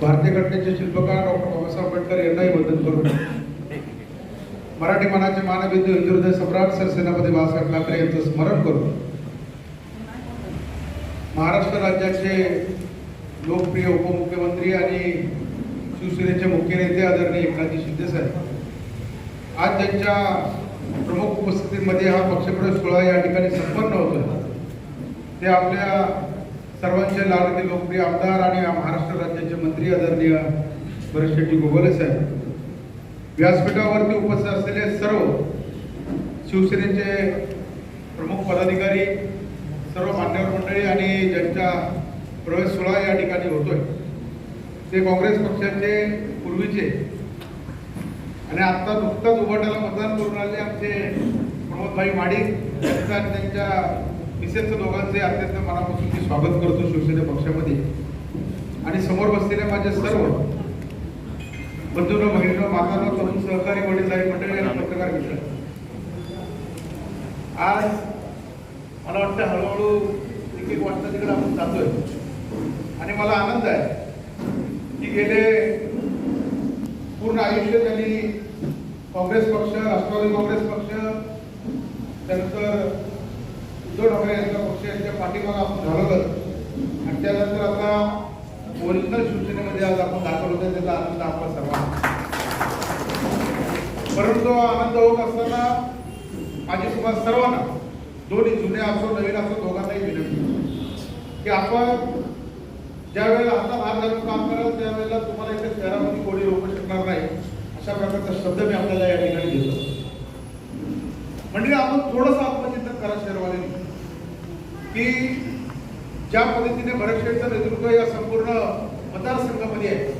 भारतीय घटनेचे शिल्पकार डॉक्टर बाबासाहेब आंबेडकर यांनाही वंदन करून मराठी मनाचे मानबिंदू हिंदुहृदय सम्राट सरसेनापती बाळासाहेब ठाकरे यांचं स्मरण करून महाराष्ट्र राज्याचे लोकप्रिय उपमुख्यमंत्री आणि शिवसेनेचे मुख्य नेते आदरणीय एकनाथजी शिंदे साहेब. आज त्यांच्या प्रमुख उपस्थितीमध्ये हा पक्षप्रवेश सोहळा या ठिकाणी संपन्न होतो ते आपल्या सर्वांचे लाडके लोकप्रिय आमदार आणि महाराष्ट्र राज्याचे मंत्री आदरणीय भरत शेट्टी गोगोले साहेब. व्यासपीठावरती उपस्थित असलेले सर्व शिवसेनेचे प्रमुख पदाधिकारी सर्व मान्यवर मंडळी आणि ज्यांचा प्रवेश सोहळा या ठिकाणी होतोय ते काँग्रेस पक्षाचे पूर्वीचे आणि आता नुकताच उभाटाला मतदान करून आले आमचे प्रमोदभाई माडिक त्यांच्या मिसेसचं दोघांचे अत्यंत मनापासून मी स्वागत करतो शिवसेना पक्षामध्ये. आणि समोर बसलेले माझे सर्व बंधून बहिणीनो मातांनो तरुण सहकारी वडीलधारी मंडळी आणि पत्रकार मित्र. आज मला वाटतं हळूहळू एक एक वाटतं तिकडे आपण जातोय. आणि मला आनंद आहे की गेले पूर्ण आयुष्य त्यांनी काँग्रेस पक्ष राष्ट्रवादी काँग्रेस पक्ष त्यानंतर त्यांच्या पाठीमागं आपण घालवलं आणि त्यानंतर आता ओरिजिनल शिवसेनेमध्ये आज आपण दाखल होतो त्याचा आनंद आपला सर्वांना. परंतु आनंद होत असताना माझी तुम्हाला सर्वांना दोन्ही जुने असो नवीन असो दोघांनाही विनंती. की आपण ज्यावेळेला हातात हात घालून काम कराल त्यावेळेला तुम्हाला इथे शहरामध्ये कोणी रोखू शकणार नाही अशा प्रकारचा शब्द मी आपल्याला या ठिकाणी देतो. म्हणजे आपण थोडंसं आत्मचिंतन करा शहरवाल्यांनी. की ज्या पद्धतीने भरतशेठचं नेतृत्व या संपूर्ण मतदारसंघामध्ये आहे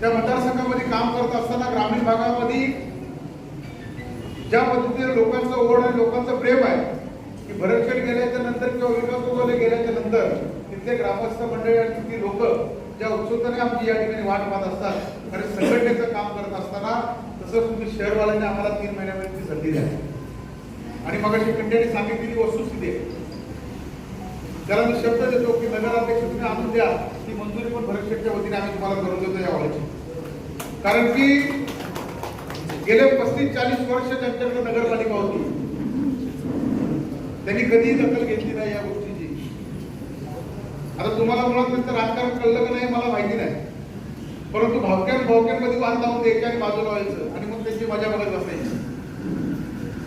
त्या मतदारसंघामध्ये काम करत असताना ग्रामीण भागामध्ये ज्या पद्धतीने लोकांचं ओढ आणि लोकांचं प्रेम आहे की भरतशेठ गेल्याच्यानंतर किंवा विकास उगवले गेल्याच्यानंतर तिथले ग्रामस्थ मंडळी आणि तिथली लोक ज्या उत्सुकतेने आमची या ठिकाणी वाट पाहत असतात कारण संघटनेचं काम करत असताना तसंच तुम्ही शहरवाल्यांनी आम्हाला तीन महिन्यामध्ये संधी द्या. आणि मग कंटेने सांगितलेली वस्तुस्थिती आहे. त्याला मी शब्द देतो की नगराध्यक्ष तुम्ही आणून द्या ती मंजुरी पण भरतशेठच्या वतीने आम्ही तुम्हाला करून देतो या वेळेची कारण की गेले पस्तीस चाळीस वर्ष त्यांच्याकडे नगरपालिका होती. त्यांनी कधीही दखल घेतली नाही या गोष्टीची. आता तुम्हाला मुळात त्यांचं राजकारण कळलं का नाही मला माहिती नाही. परंतु भावक्यान भावक्यांमध्ये वाद लावून द्यायचे आणि बाजूला व्हायचं. आणि मग त्यांची मजा बघत बसायची.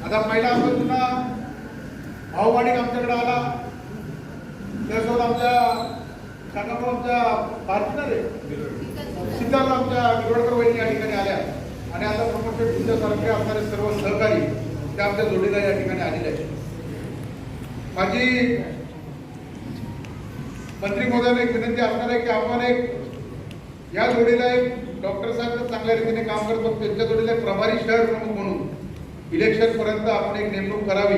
आता पहिला आपण पुन्हा भाऊवाडीक आमच्याकडे आला. त्यासोबत आमच्या सांगा आमच्या पार्टनर आहे सिद्धार्थ आमच्या गिरोडकर वहिनी या ठिकाणी आल्या. आणि आता प्रमोद तुमच्यासारखे असणारे सर्व सहकारी त्या आमच्या जोडीला या ठिकाणी आलेले आहेत. माझी मंत्री महोदयांना एक विनंती असणार आहे की आपण एक या जोडीला एक डॉक्टर साहेब तर चांगल्या रीतीने काम करतो त्यांच्या जोडीला एक प्रभारी शहर प्रमुख म्हणून इलेक्शन पर्यंत आपण एक नेमणूक करावी.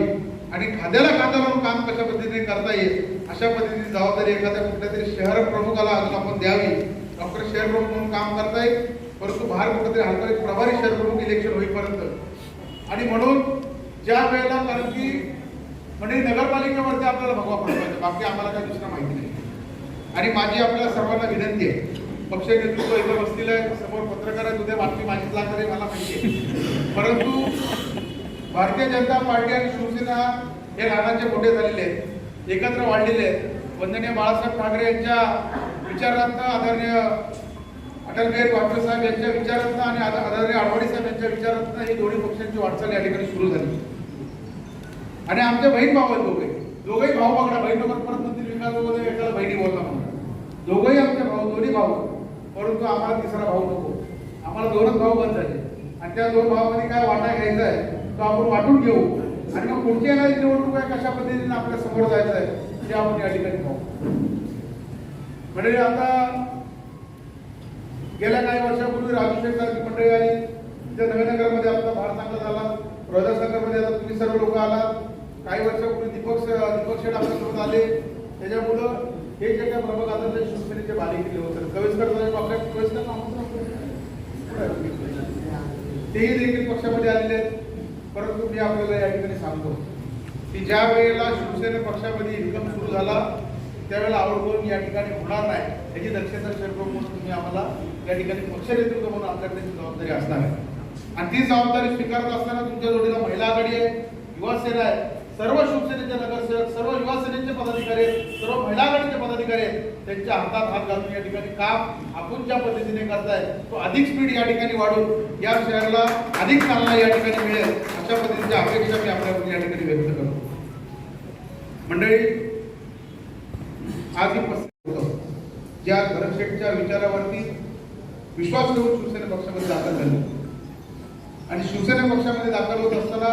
आणि खाद्याला खांदा लावून काम कशा पद्धतीने करता येईल? अशा पद्धतीची जबाबदारी एखाद्या कुठल्या तरी शहर प्रमुखाला अजून आपण द्यावी. डॉक्टर शहर प्रमुख म्हणून काम करता येईल परंतु बाहेर कुठेतरी हलका एक प्रभारी शहर प्रमुख इलेक्शन होईपर्यंत. आणि म्हणून ज्या वेळेला कारण की म्हणजे नगरपालिकेवरती आपल्याला भगवा पडला पाहिजे बाकी आम्हाला काही दुसरं माहिती नाही. आणि माझी आपल्या सर्वांना विनंती आहे पक्ष नेतृत्व इथं बसलेलं आहे समोर पत्रकार आहेत उद्या बातमी माझीच लागणार आहे मला माहिती आहे. परंतु भारतीय जनता पार्टी आणि शिवसेना हे रानाचे मोठे झालेले आहेत. एकत्र वाढलेले आहेत. वंदनीय बाळासाहेब ठाकरे यांच्या विचारांत आदरणीय अटल बिहारी वाजपेयी साहेब यांच्या विचारांत आणि आदरणीय आडवाणी साहेब यांच्या विचारांत ही दोन्ही पक्षांची वाटचाल या ठिकाणी सुरू झाली. आणि आमचे बहीण भाऊ आहेत दोघे. दोघेही भाऊ बघा बहीण लोक परत म्हणतील विकास वगैरे एकाला बहिणी बोलला म्हणून. दोघंही आमचे भाऊ दोन्ही भाऊ. परंतु आम्हाला तिसरा भाऊ नको. आम्हाला दोनच भाऊ बंद झाले. आणि त्या दोन भावामध्ये काय वाटा घ्यायचा आहे? तो आपण वाटून घेऊ. आणि मग पुढच्या येणारी निवडणूक आहे कशा पद्धतीने आपल्यासमोर जायचं आहे ते आपण या ठिकाणी पाहू. म्हणजे आता गेल्या काही वर्षापूर्वी राजूशेख सारखी मंडळी आली. त्या नवीनगरमध्ये आपला भार चांगला झाला. प्रजासंघामध्ये आता तुम्ही सर्व लोक आलात. काही वर्षापूर्वी दीपक दीपक शेठ आपल्यासोबत आले. त्याच्यामुळं हे जे काय प्रभाग आता ते शिवसेनेचे बाले केले होते. कविस्कर साहेब आपल्या कविस्कर तेही देखील पक्षामध्ये आलेले आहेत. परंतु मी आपल्याला या ठिकाणी सांगतो की ज्या वेळेला शिवसेना पक्षामध्ये इन्कम सुरू झाला त्यावेळेला आवड करून या ठिकाणी होणार नाही याची दक्षता शर्व म्हणून तुम्ही आम्हाला या ठिकाणी पक्ष नेतृत्व म्हणून आपल्याकडे जबाबदारी असणार आहे. आणि ती जबाबदारी स्वीकारत असताना तुमच्या जोडीला महिला आघाडी आहे युवा सेना आहे सर्व शिवसेनेचे नगरसेवक सर्व युवासेनेचे पदाधिकारी सर्व महिला पदाधिकारी त्यांच्या हातात हात घालून या ठिकाणी काम आपण ज्या पद्धतीने करताय तो अधिक स्पीड या ठिकाणी वाढून या शहराला अधिक चालना या ठिकाणी मिळेल अशा पद्धतीच्या अपेक्षा मी आपल्याकडून या ठिकाणी व्यक्त करतो. मंडळी आज ही ज्या धनशेठच्या विचारावरती विश्वास ठेवून शिवसेना पक्षामध्ये दाखल झाले. आणि शिवसेना पक्षामध्ये दाखल होत असताना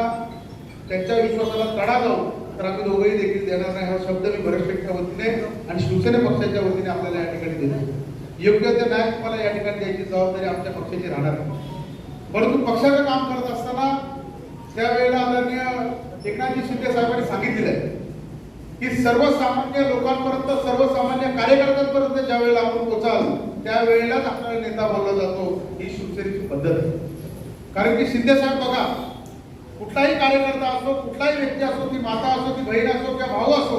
त्यांच्या विश्वासाला तडा जाऊ तर आम्ही दोघंही देखील देणार नाही हा शब्द मी भरत वतीने आणि शिवसेना पक्षाच्या वतीने आपल्याला या ठिकाणी देतो योग्य ते न्याय तुम्हाला या ठिकाणी द्यायची जबाबदारी आमच्या पक्षाची राहणार परंतु पक्षाचं काम करत असताना त्यावेळेला आदरणीय एकनाथजी शिंदे साहेबांनी सांगितलेलं आहे की सर्वसामान्य लोकांपर्यंत सर्वसामान्य कार्यकर्त्यांपर्यंत ज्या वेळेला आपण पोचाल त्यावेळेलाच आपल्याला नेता बोलला जातो ही शिवसेनेची पद्धत आहे. कारण की शिंदे साहेब बघा कुठलाही कार्यकर्ता असो कुठलाही व्यक्ती असो ती माता असो ती बहीण असो किंवा भाऊ असो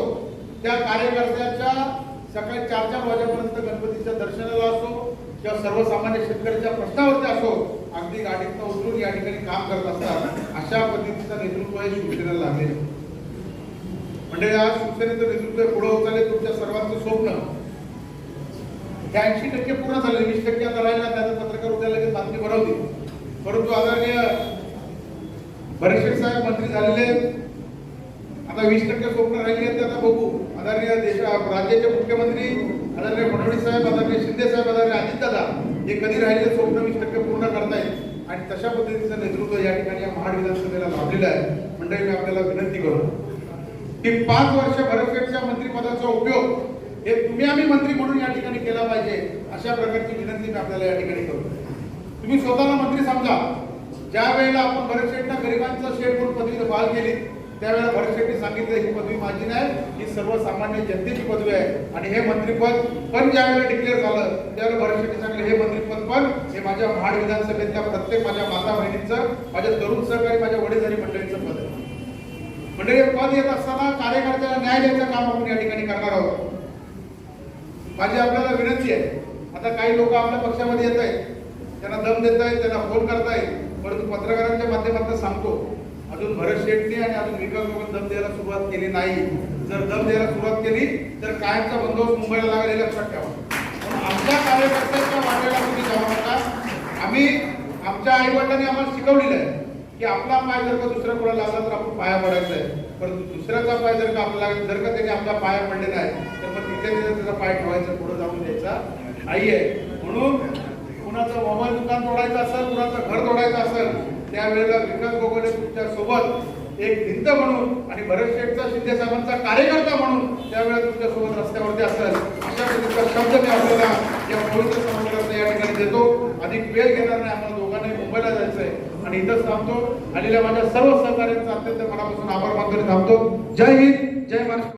त्या कार्यकर्त्याच्या सकाळी चार चार वाजेपर्यंत गणपतीच्या दर्शनाला असो किंवा सर्वसामान्य शेतकऱ्याच्या प्रश्नावरती असो अगदी गाडीतनं उतरून या ठिकाणी काम करत असतात. अशा पद्धतीचं नेतृत्व हे शिवसेनेला लागले म्हणजे आज शिवसेनेचं नेतृत्व पुढे होत आले तुमच्या सर्वांचं स्वप्न. हे ऐंशी टक्के पूर्ण झाले वीस टक्के आता राहिला त्याचं पत्रकार उद्या लगेच बातमी भरवली परंतु आदरणीय बरेचसे साहेब मंत्री झालेले आहेत. आता वीस टक्के स्वप्न राहिली आहेत ते आता बघू. आदरणीय देशा राज्याचे मुख्यमंत्री आदरणीय फडणवीस साहेब आदरणीय शिंदे साहेब आदरणीय अजितदादा हे कधी राहिले स्वप्न वीस टक्के पूर्ण करतायत. आणि तशा पद्धतीचं नेतृत्व या ठिकाणी या महाड विधानसभेला लाभलेलं आहे. मंडळी मी आपल्याला विनंती करतो की पाच वर्ष भरतगडच्या मंत्रिपदाचा उपयोग हे तुम्ही आम्ही मंत्री म्हणून या ठिकाणी केला पाहिजे अशा प्रकारची विनंती मी आपल्याला या ठिकाणी करतो. तुम्ही स्वतःला मंत्री समजा. ज्या वेळेला आपण भरत शेठना गरिबांचा शेठ म्हणून पदवी बहाल केली त्यावेळेला भरत शेट्टी सांगितलं ही पदवी माझी नाही ही सर्वसामान्य जनतेची पदवी आहे. आणि हे मंत्रीपद पण ज्यावेळेला डिक्लेअर झालं त्यावेळेला भरत शेट्टी सांगितलं हे मंत्रीपद पण हे माझ्या महाड विधानसभेतल्या प्रत्येक माझ्या माता बहिणींचं माझ्या तरुण सहकारी माझ्या वडीलधारी मंडळींचं पद आहे. म्हणजे हे पद येत असताना कार्यकर्त्याला न्याय द्यायचं काम आपण या ठिकाणी करणार आहोत. माझी आपल्याला विनंती आहे. आता काही लोक आपल्या पक्षामध्ये येत आहेत त्यांना दम देत आहेत त्यांना फोन करतायत परंतु पत्रकारांच्या माध्यमातून सांगतो अजून भरत शेट्टी आणि अजून विकास मोहन दम द्यायला सुरुवात केली नाही. जर दम द्यायला सुरुवात केली तर कायमचा बंदोबस्त मुंबईला लागेल लक्षात ठेवा. आमच्या कार्यकर्त्यांच्या वाटेला तुम्ही जाऊ नका. आम्ही आमच्या आई वडिलांनी आम्हाला शिकवलेलं आहे की आपला पाय जर का दुसऱ्या कोणाला लागला तर आपण पाया पडायचा आहे. परंतु दुसऱ्याचा पाय जर का आपला जर का त्याने आपला पाया पडलेला आहे तर मग तिथे त्याचा पाय ठेवायचा पुढे जाऊन द्यायचा आई आहे. म्हणून कुणाचं मोबाईल दुकान तोडायचं असेल कुणाचं घर तोडायचं असेल त्यावेळेला विकास गोगोले तुमच्यासोबत एक भिंत म्हणून आणि भरत शेठचा शिंदे साहेबांचा कार्यकर्ता म्हणून त्यावेळेला तुमच्यासोबत रस्त्यावरती असेल. अशा पद्धतीचा शब्द मी आपल्याला या पवित्र समाजाला या ठिकाणी देतो. अधिक वेळ घेणार नाही आम्हाला दोघांनाही मुंबईला जायचं आहे आणि इथंच थांबतो. आलेल्या माझ्या सर्व सहकार्यांचा अत्यंत मनापासून आभार मानतो थांबतो. जय हिंद जय महाराष्ट्र.